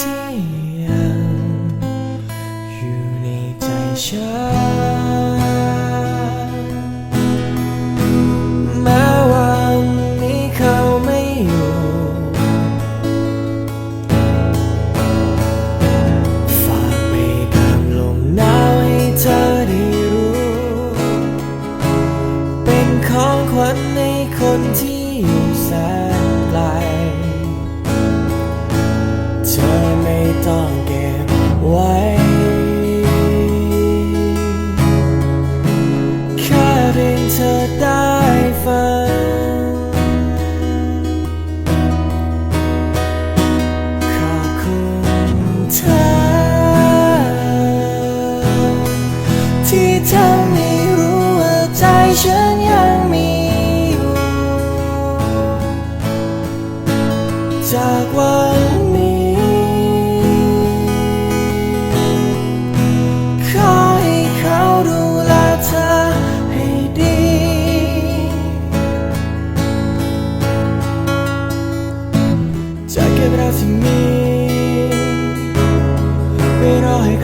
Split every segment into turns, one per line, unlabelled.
ที่ยังอยู่ในใจฉันแม้วันนี้เขาไม่อยู่ ฝากไปตามลมหนาวให้เธอได้รู้ เป็นของขวัญในคน
ที่อยู่แสน quebras em mim, pero hay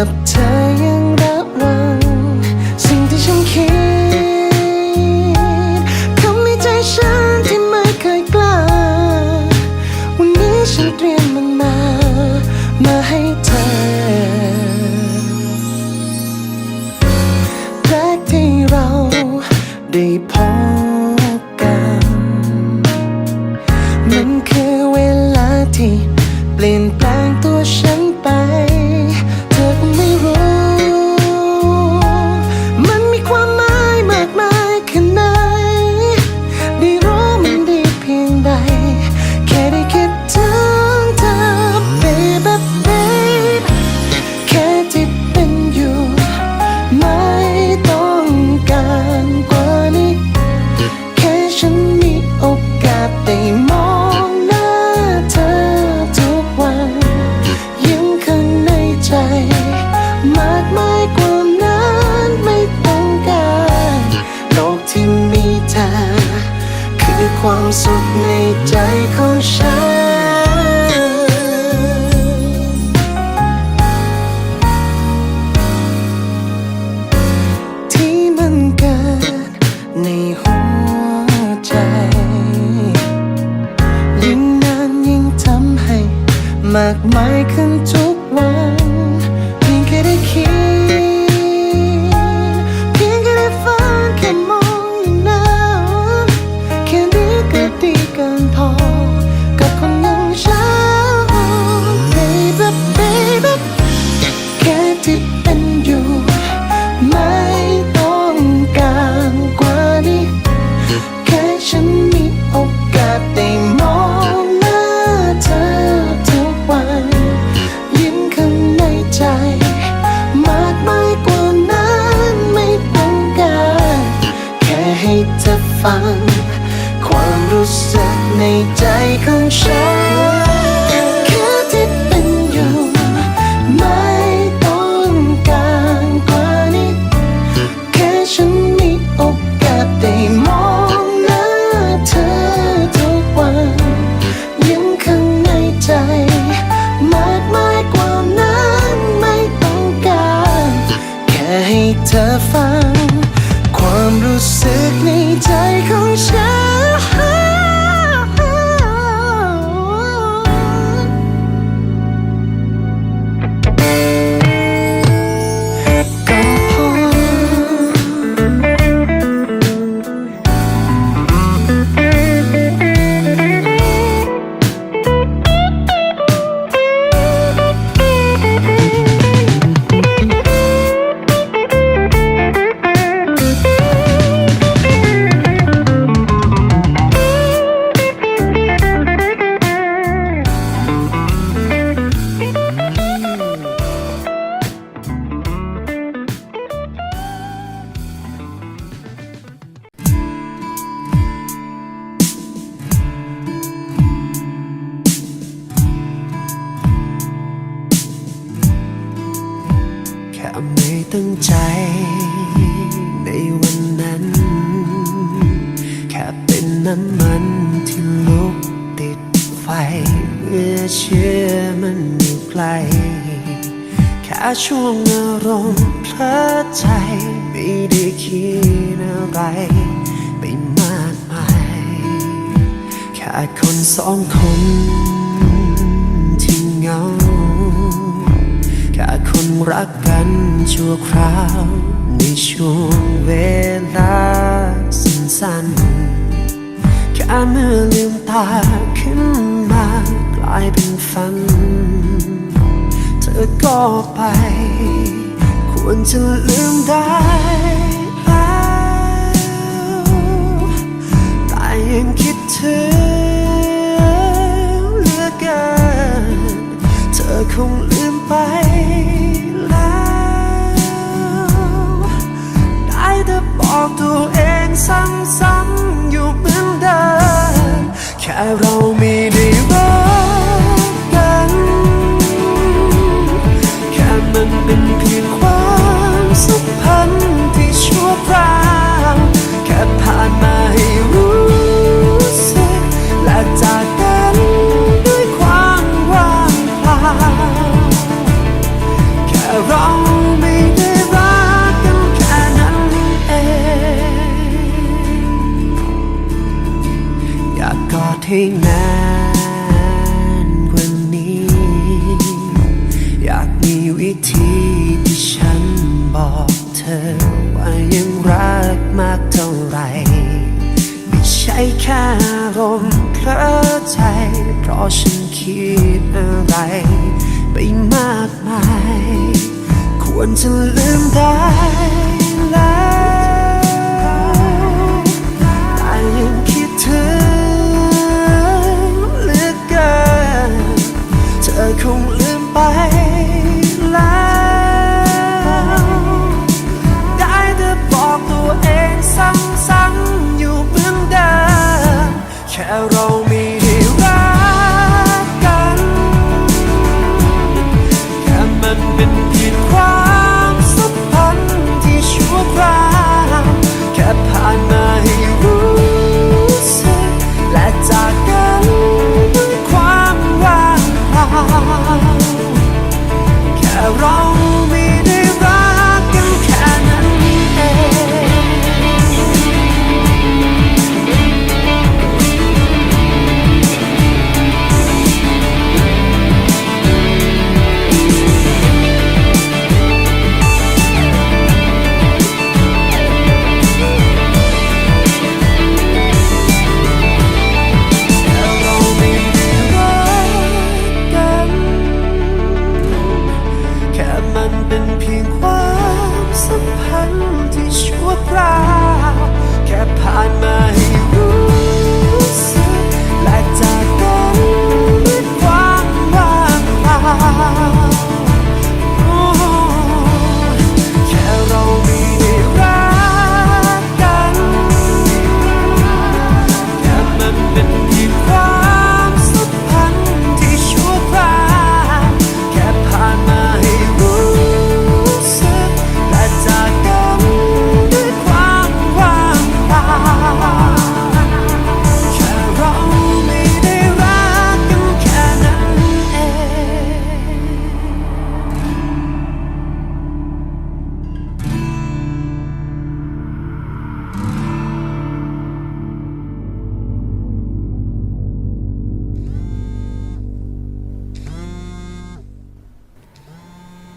กับเธอยังรับรังสิ่งที่ฉันคิดคำในใจฉันที่ไม่เคยกล้า วันนี้ฉันเตรียมมันมา มาให้เธอแรกที่เราได้พบกัน มันคือเวลาที่เปลี่ยนแปลง
ฟัง ความรู้สึกในใจของฉันแค่ที่เป็นอยู่ ไม่ต้องการกว่านี้ แค่ฉันมีโอกาสได้มองหน้าเธอทุกวันยิ้มข้างในใจ มากมายกว่านั้นไม่ต้องการ แค่ให้เธอฟัง ข
เมื่อเชื่อมันอยู่ไกล แค่ช่วงอารมณ์เพลิดใจ ไม่ได้คิดอะไรไปมากมาย แค่คนสองคนที่เหงา แค่คนรักกันชั่วคราว ในช่วงเวลาสั้นๆ แค่เมื่อลืมตา ไป ควรจะลืมได้แล้วแต่ยังคิดถึงเหลือเกินเธอคง ยังรักมากเท่าไร ไม่ใช่แค่อารมณ์เพลิดใจ เพราะฉันคิดอะไร ไปมากมาย ควรจะลืมได้แล้วแต่ยังคิดถึงเหลือเกิน เธอคงลืมไปแล้ว แค่เรา